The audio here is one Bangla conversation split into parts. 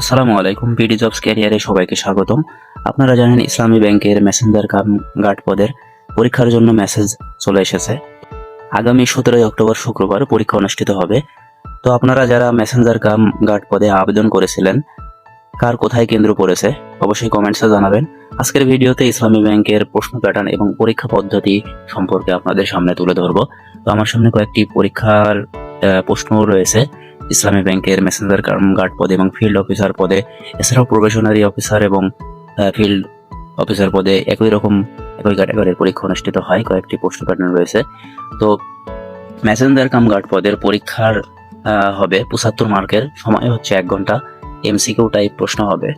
আসসালামু আলাইকুম পিডি জবস ক্যারিয়ারে সবাইকে স্বাগতম। আপনারা জানেন ইসলামী ব্যাংকের মেসেঞ্জার কাম গার্ড পদের পরীক্ষার জন্য মেসেজ চলে এসেছে। আগামী সতেরোই অক্টোবর শুক্রবার পরীক্ষা অনুষ্ঠিত হবে। তো আপনারা যারা মেসেঞ্জার কাম গার্ড পদে আবেদন করেছিলেন কার কোথায় কেন্দ্র পড়েছে অবশ্যই কমেন্টসে জানাবেন। আজকের ভিডিওতে ইসলামী ব্যাংকের প্রশ্ন প্যাটার্ন এবং পরীক্ষা পদ্ধতি সম্পর্কে আপনাদের সামনে তুলে ধরবো। তো আমার সামনে কয়েকটি পরীক্ষার আহ, প্রশ্ন রয়েছে। ইসলামী ব্যাংকের মেসেঞ্জার গার্ড পদে এবং ফিল্ড অফিসার পদে, এছাড়াও প্রবেশনারি অফিসার এবং ফিল্ড অফিসার পদে একই রকম, একই ক্যাটাগরির পরীক্ষা অনুষ্ঠিত হয়, কয়েকটি প্রশ্ন প্যাটার্ন রয়েছে। তো মেসেঞ্জার কাম গার্ড পদের পরীক্ষার হবে পঁচাত্তর মার্কের, সময় হচ্ছে এক ঘণ্টা এমসিকিউ টাইপ প্রশ্ন হবে।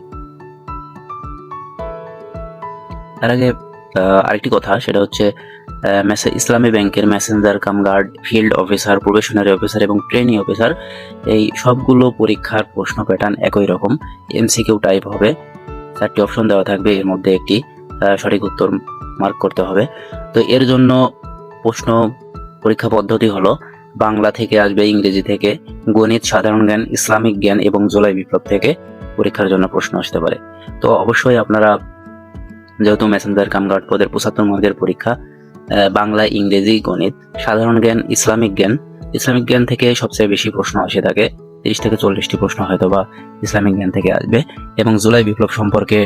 তার আগে আরেকটি কথা, সেটা হচ্ছে ইসলামী ব্যাংকের messenger cum guard field officer probationary officer এবং ট্রেনিং অফিসার এই সবগুলো পরীক্ষার প্রশ্ন প্যাটার্ন একই রকম। এমসিকিউ টাইপ হবে। চারটি অপশন দেওয়া থাকবে। এর মধ্যে একটি সঠিক উত্তর মার্ক করতে হবে। তো এর জন্য প্রশ্ন পরীক্ষা পদ্ধতি হলো, বাংলা থেকে আসবে ইংরেজি থেকে। গণিত, সাধারণ জ্ঞান, ইসলামিক জ্ঞান এবং জুলাই বিপ্লব থেকে পরীক্ষার জন্য প্রশ্ন আসতে পারে। তো অবশ্যই আপনারা যেহেতু মেসেঞ্জার কামগার্ড পদের পঁচাত্তর মার্কের পরীক্ষা বাংলা, ইংরেজি, গণিত, সাধারণ জ্ঞান, ইসলামিক জ্ঞান। ইসলামিক জ্ঞান থেকে সবচেয়ে বেশি প্রশ্ন আসে থাকে তিরিশ থেকে চল্লিশটি প্রশ্ন হয়তো বা ইসলামিক জ্ঞান থেকে আসবে। এবং জুলাই বিপ্লব সম্পর্কে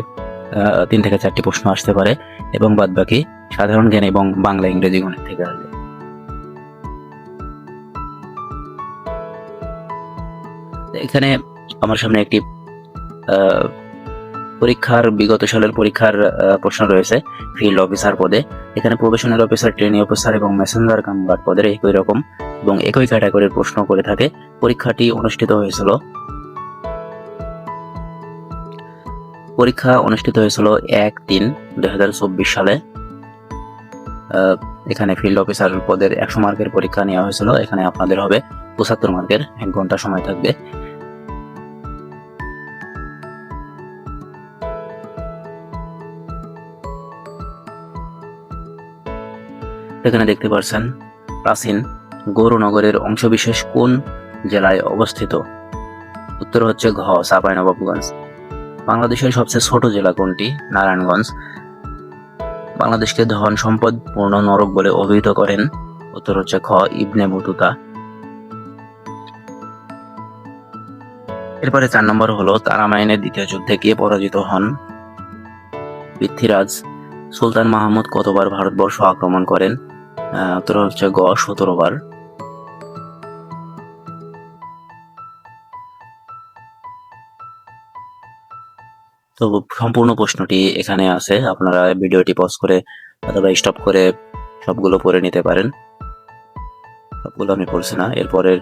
তিন থেকে চারটি প্রশ্ন আসতে পারে। এবং বাদ বাকি সাধারণ জ্ঞান এবং বাংলা, ইংরেজি, গণিত থেকে আসবে। এখানে আমার সামনে একটি পরীক্ষার, বিগত সালের পরীক্ষার প্রশ্ন রয়েছে ফিল্ড অফিসার পদে। এখানে প্রফেশনাল অফিসার ট্রেনিং অফিসার এবং মেসেঞ্জার কামগার্ড পদের একই রকম এবং একই ক্যাটাগরির প্রশ্ন করে থাকে। পরীক্ষাটি অনুষ্ঠিত হয়েছিল পরীক্ষা অনুষ্ঠিত হয়েছিল এক তিন দুই সালে। এখানে ফিল্ড অফিসার পদের একশো মার্কের পরীক্ষা নেওয়া হয়েছিল। এখানে আপনাদের হবে পঁচাত্তর মার্কের এক ঘণ্টা সময় থাকবে। এখানে দেখতে পাচ্ছেন প্রাচীন গৌরনগরের অংশবিশেষ কোন জেলায় অবস্থিত? উত্তর হচ্ছে ঘ চাঁপাইনবাবগঞ্জ বাংলাদেশের সবচেয়ে ছোট জেলা কোনটি? নারায়ণগঞ্জ। বাংলাদেশকে ধন সম্পদ পূর্ণ নরক বলে অভিহিত করেন। উত্তর হচ্ছে খ ইবনে বতুতা। এরপরে চার নম্বর হলো তারামাইনের দ্বিতীয় যুদ্ধে গিয়ে পরাজিত হন? পৃথ্বীরাজ। সুলতান মাহমুদ কতবার ভারতবর্ষ আক্রমণ করেন? উত্তর হচ্ছে গ, সতেরো বার। তো সম্পূর্ণ প্রশ্নটি এখানে আছে, আপনারা ভিডিওটি পজ করে অথবা স্টপ করে সবগুলো পড়ে নিতে পারেন। সবগুলো আমি পড়ছি না, এরপরের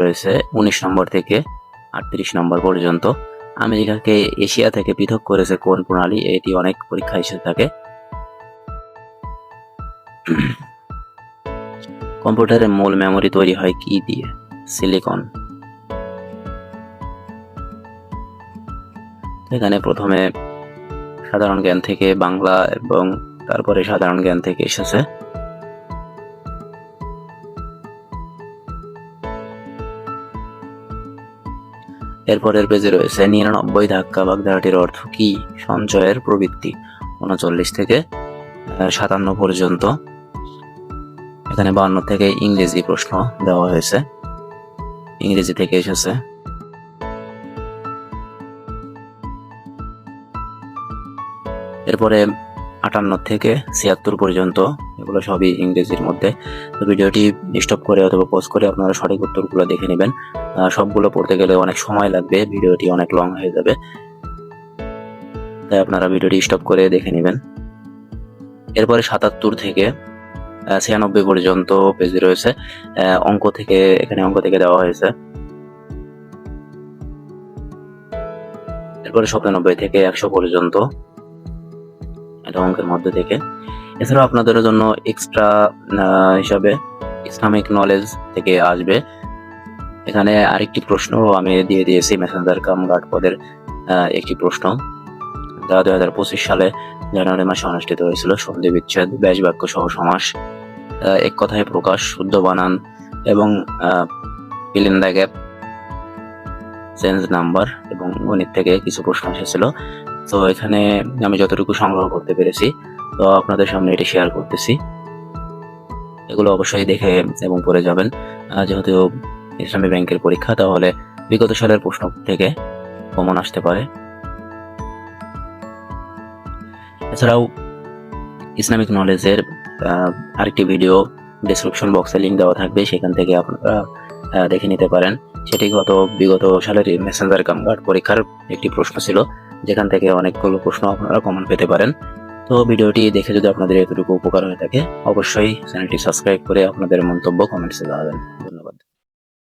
রয়েছে উনিশ নম্বর থেকে আটত্রিশ নম্বর পর্যন্ত। আমেরিকাকে এশিয়া থেকে পৃথক করেছে কোন প্রণালী, এটি অনেক পরীক্ষা হিসেবে থাকে। কম্পিউটারের মূল মেমরি তৈরি হয় কি দিয়ে? সিলিকন এখানে প্রথমে সাধারণ জ্ঞান থেকে বাংলা এবং তারপরে সাধারণ জ্ঞান থেকে এসেছে। এরপরের পেজে রয়েছে নিরানব্বই ধাক্কা বাগধারাটির অর্থ কি? সঞ্চয়ের প্রবৃত্তি। উনচল্লিশ থেকে সাতান্ন পর্যন্ত। এখানে বান্ন থেকে ইংরেজি প্রশ্ন দেওয়া হয়েছে। ইংরেজি থেকে এসেছে। এরপরে আটান্ন থেকে ছিয়াত্তর পর্যন্ত, এগুলো সবই ইংরেজির মধ্যে। তো ভিডিওটি স্টপ করে অথবা পোস্ট করে আপনারা সঠিক উত্তরগুলো দেখে নেবেন। সবগুলো পড়তে গেলে অনেক সময় লাগবে, ভিডিওটি অনেক লং হয়ে যাবে। তাই আপনারা ভিডিওটি স্টপ করে দেখে নেবেন। এরপরে সাতাত্তর থেকে ছিয়ানব্বই পর্যন্ত পেজে রয়েছে অঙ্ক থেকে, এখানে অঙ্ক থেকে দেওয়া হয়েছে। এরপরে সাতানব্বই থেকে একশো পর্যন্ত এটা অঙ্কের মধ্যে থেকে। এছাড়াও আপনাদের জন্য এক্সট্রা হিসাবে ইসলামিক নলেজ থেকে আসবে। এখানে আরেকটি প্রশ্ন আমি দিয়ে দিয়েছি মেসেঞ্জার কাম গার্ড পদের একটি প্রশ্ন। যা দুই হাজার পঁচিশ সালে জানুয়ারি মাসে অনুষ্ঠিত হয়েছিল, সন্ধি বিচ্ছেদ ব্যাস বাক্য সহ সমাস। এক কথায় প্রকাশ শুদ্ধ বানান এবং fill the gap change number এবং গণিত থেকে কিছু প্রশ্ন এসেছিল। তো এখানে আমি যতটুকু সংগ্রহ করতে পেরেছি, তো আপনাদের সামনে এটি শেয়ার করতেছি। এগুলো অবশ্যই দেখে এবং পড়ে যাবেন। যেহেতু ইসলামী ব্যাংকের পরীক্ষা, তাহলে বিগত সালের প্রশ্ন থেকে কমন আসতে পারে। এছাড়াও ইসলামিক নলেজের আরেকটি ভিডিও ডিসক্রিপশন বক্সে লিঙ্ক দেওয়া থাকবে, সেখান থেকে আপনারা দেখে নিতে পারেন। সেটি গত, বিগত সালের মেসেঞ্জার কামগার্ড পরীক্ষার একটি প্রশ্ন ছিল, যেখান থেকে অনেকগুলো প্রশ্ন আপনারা কমন পেতে পারেন। তো ভিডিওটি দেখে যদি আপনাদের এতটুকু উপকার হয়ে থাকে, অবশ্যই চ্যানেলটি সাবস্ক্রাইব করে আপনাদের মন্তব্য কমেন্টসে জানাবেন। ধন্যবাদ।